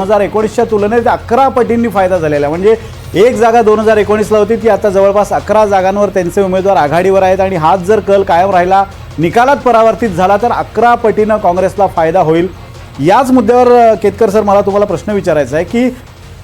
हजार एकोणीसच्या तुलनेत अकरा पटींनी फायदा झालेला आहे. म्हणजे एक जागा दोन हजार एकोणीसला होती ती आता जवळपास अकरा जागांवर त्यांचे उमेदवार आघाडीवर आहेत आणि हाच जर कल कायम राहिला निकालात परावर्तित झाला तर अकरा पटीनं काँग्रेसला फायदा होईल. याच मुद्द्यावर केतकर सर मला तुम्हाला प्रश्न विचारायचा आहे की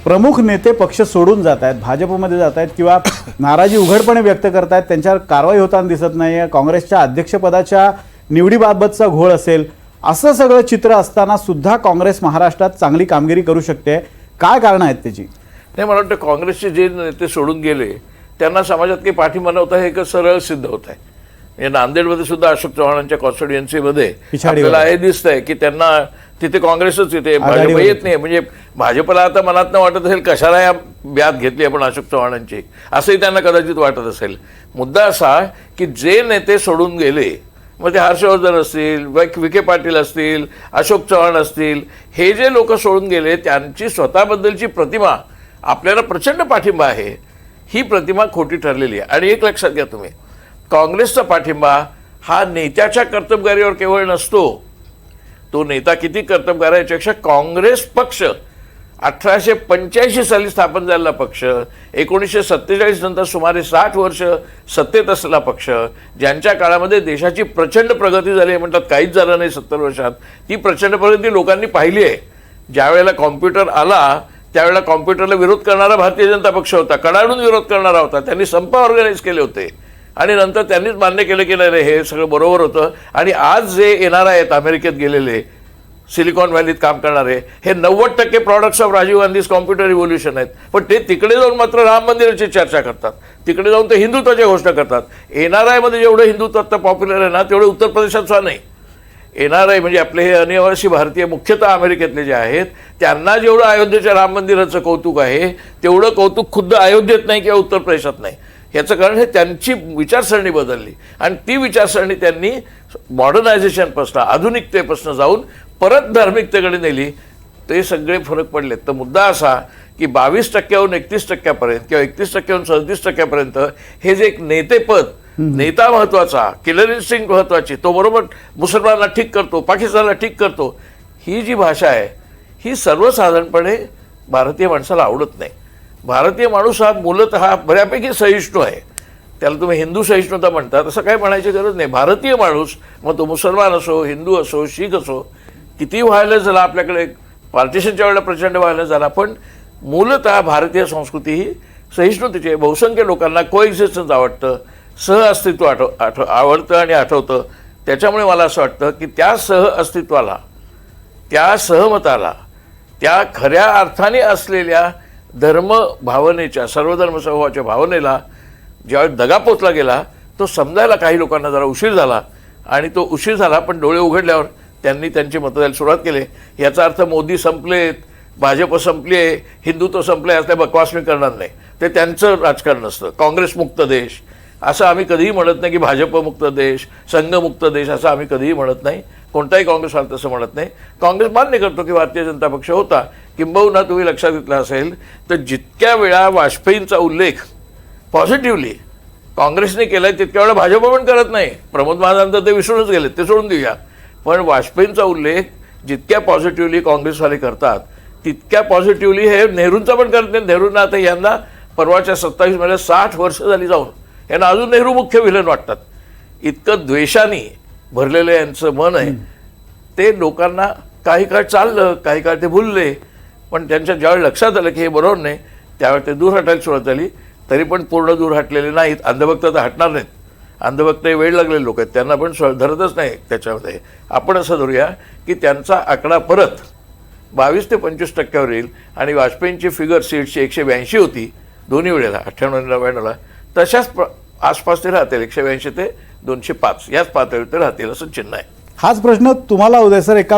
प्रमुख नेते पक्ष सोडून जात आहेत भाजपमध्ये जात आहेत किंवा नाराजी उघडपणे व्यक्त करत आहेत त्यांच्यावर कारवाई होताना दिसत नाही काँग्रेसच्या अध्यक्षपदाच्या निवडीबाबतचा घोळ असेल असं सगळं चित्र असताना सुद्धा काँग्रेस महाराष्ट्रात चांगली कामगिरी करू शकते. काय कारण आहेत त्याची? नाही मला वाटतं काँग्रेसचे जे नेते सोडून गेले त्यांना समाजात काही पाठिंबा नव्हता हे एक सरळ सिद्ध होत आहे. म्हणजे नांदेडमध्ये सुद्धा अशोक चव्हाणांच्या कॉन्स्टिट्युएन्सीमध्ये. आपल्याला हे दिसतंय की त्यांना तिथे काँग्रेसच येते भाजप येत. नाही. म्हणजे भाजपला आता मनात न वाटत असेल कशाला या ब्यात घेतली आपण अशोक चव्हाणांची. असंही त्यांना कदाचित वाटत असेल. मुद्दा असा की जे नेते सोडून गेले मग ते हर्षवर्धन असतील वैक- विखे पाटील असतील अशोक चव्हाण असतील हे जे लोक सोडून गेले त्यांची स्वतःबद्दलची प्रतिमा आपल्याला प्रचंड पाठिंबा आहे. ही प्रतिमा खोटी ठरलेली आहे. आणि एक लक्षात घ्या तुम्ही काँग्रेसचा पाठिंबा हा नेत्याच्या कर्तबगारीवर केवळ नसतो. तो नेता किती कर्तबगार याच्यापेक्षा काँग्रेस पक्ष अठराशे पंच्याऐंशी साली स्थापन झालेला पक्ष एकोणीसशे सत्तेचाळीस नंतर सुमारे साठ वर्ष सत्तेत असलेला पक्ष ज्यांच्या काळामध्ये देशाची प्रचंड प्रगती झाली आहे म्हणतात काहीच झालं नाही सत्तर वर्षात. ती प्रचंड प्रगती लोकांनी पाहिली आहे. ज्यावेळेला कॉम्प्युटर आला त्यावेळेला कॉम्प्युटरला विरोध करणारा भारतीय जनता पक्ष होता कडाडून विरोध करणारा होता त्यांनी संप ऑर्गनाईज केले होते. आणि नंतर त्यांनीच मान्य केलं की नाही रे, हे सगळं बरोबर होतं. आणि आज जे येणार आहेत अमेरिकेत गेलेले सिलिकॉन व्हॅलीत काम करणारे. हे नव्वद टक्के products of Rajiv Gandhi's computer revolution आहेत. पण ते तिकडे जाऊन मात्र राम मंदिराची चर्चा करतात. तिकडे जाऊन ते हिंदुत्वाच्या घोषणा करतात. एन आर आयमध्ये जेवढं हिंदुत्व आत्ता पॉप्युलर आहे ना तेवढं उत्तर प्रदेशात नाही. एन आर आय म्हणजे आपले हे अनिवासी भारतीय मुख्यतः अमेरिकेतले जे आहेत त्यांना जेवढं अयोध्येच्या राम मंदिराचं कौतुक आहे तेवढं कौतुक खुद्द अयोध्येत नाही किंवा उत्तर प्रदेशात नाही. याचं कारण हे त्यांची विचारसरणी बदलली. आणि ती विचारसरणी त्यांनी मॉडर्नायझेशनपासून आधुनिकतेपासून जाऊन परत धार्मिकतेकडे नेली ते सगळे फरक पडलेत. तर मुद्दा असा की बावीस टक्क्याहून एकतीस टक्क्यापर्यंत किंवा एकतीस टक्क्याहून सदतीस टक्क्यापर्यंत हे जे एक नेतेपद नेता महत्त्वाचा किलर इन्स्टिंग महत्वाची तो बरोबर मुसलमानांना ठीक करतो पाकिस्तानला ठीक करतो ही जी भाषा आहे ही सर्वसाधारणपणे भारतीय माणसाला आवडत नाही. भारतीय माणूस हा मूलत हा बऱ्यापैकी सहिष्णू आहे. त्याला तुम्ही हिंदू सहिष्णुता म्हणता तसं काही म्हणायची गरज नाही. भारतीय माणूस मग तो मुसलमान असो हिंदू असो शीख असो किती व्हायला झाला आपल्याकडे पार्टिशनच्या वेळेला प्रचंड व्हायला झाला पण मूलतः भारतीय संस्कृती ही सहिष्णुतेची आहे. बहुसंख्य लोकांना को एक्झिस्टन्स आवडतं सहअस्तित्व आठव आठ आवडतं आणि आठवतं. त्याच्यामुळे मला असं वाटतं की त्या सहअस्तित्वाला त्या सहमताला त्या खऱ्या अर्थाने असलेल्या धर्म भावनेच्या सर्वधर्म समूहाच्या भावनेला ज्यावेळी दगा पोचला गेला तो समजायला काही लोकांना जरा उशीर झाला आणि तो उशीर झाला पण डोळे उघडल्यावर त्यांनी त्यांची मतं द्यायला सुरुवात केली. याचा अर्थ मोदी संपलेत भाजप संपली आहे हिंदुत्व संपले असल्या बकवास मी करणार नाही. ते त्यांचं राजकारण असतं. काँग्रेसमुक्त देश. असं आम्ही कधीही म्हणत नाही की भाजपमुक्त देश संघमुक्त देश असं आम्ही कधीही म्हणत नाही. कोणताही काँग्रेस काँग्रेसवाला तसं म्हणत नाही. काँग्रेस मान्य करतो की भारतीय जनता पक्ष होता. किंबहुना तुम्ही लक्षात घेतला असेल तर जितक्या वेळा वाजपेयींचा उल्लेख पॉझिटिव्हली काँग्रेसने केलाय तितक्या वेळा भाजप पण करत नाही. प्रमोद महाजन तर ते विसरूनच गेले ते सोडून देऊया. पण वाजपेयींचा उल्लेख जितक्या पॉझिटिव्हली काँग्रेसवाले करतात तितक्या पॉझिटिव्हली हे नेहरूंचा पण करत नाही नेहरूंना आता यांना परवाच्या सत्तावीसमध्ये साठ वर्ष झाली जाऊन. यांना अजून नेहरू मुख्य विलन वाटतात. इतकं द्वेषाने भरलेलं यांचं मन आहे. ते लोकांना काही काळ चाललं काही काळ ते भुलले. पण त्यांच्या ज्यावेळी लक्षात आलं की हे बरोबर नाही त्यावेळी ते दूर हटायला सुरुवात झाली. तरी पण पूर्ण दूर हटलेले नाहीत. अंधभक्त तर हटणार नाहीत. अंधभक्त हे वेळ लागलेले लोक आहेत. त्यांना पण धरतच नाही त्याच्यामध्ये. आपण असं धरूया की त्यांचा आकडा परत बावीस ते पंचवीस टक्क्यावर येईल आणि वाजपेयींची फिगर सीटची एकशे ब्याऐंशी होती दोन्ही वेळेला अठ्ठ्याण्णव नव्याण्णवला. तशाच प्र आसपास ते राहतील एकशे ब्याऐंशी ते दोनशे पाच. याच पातळीवर ते राहतील असं चिन्ह आहे. हाच प्रश्न तुम्हाला उदय सर एका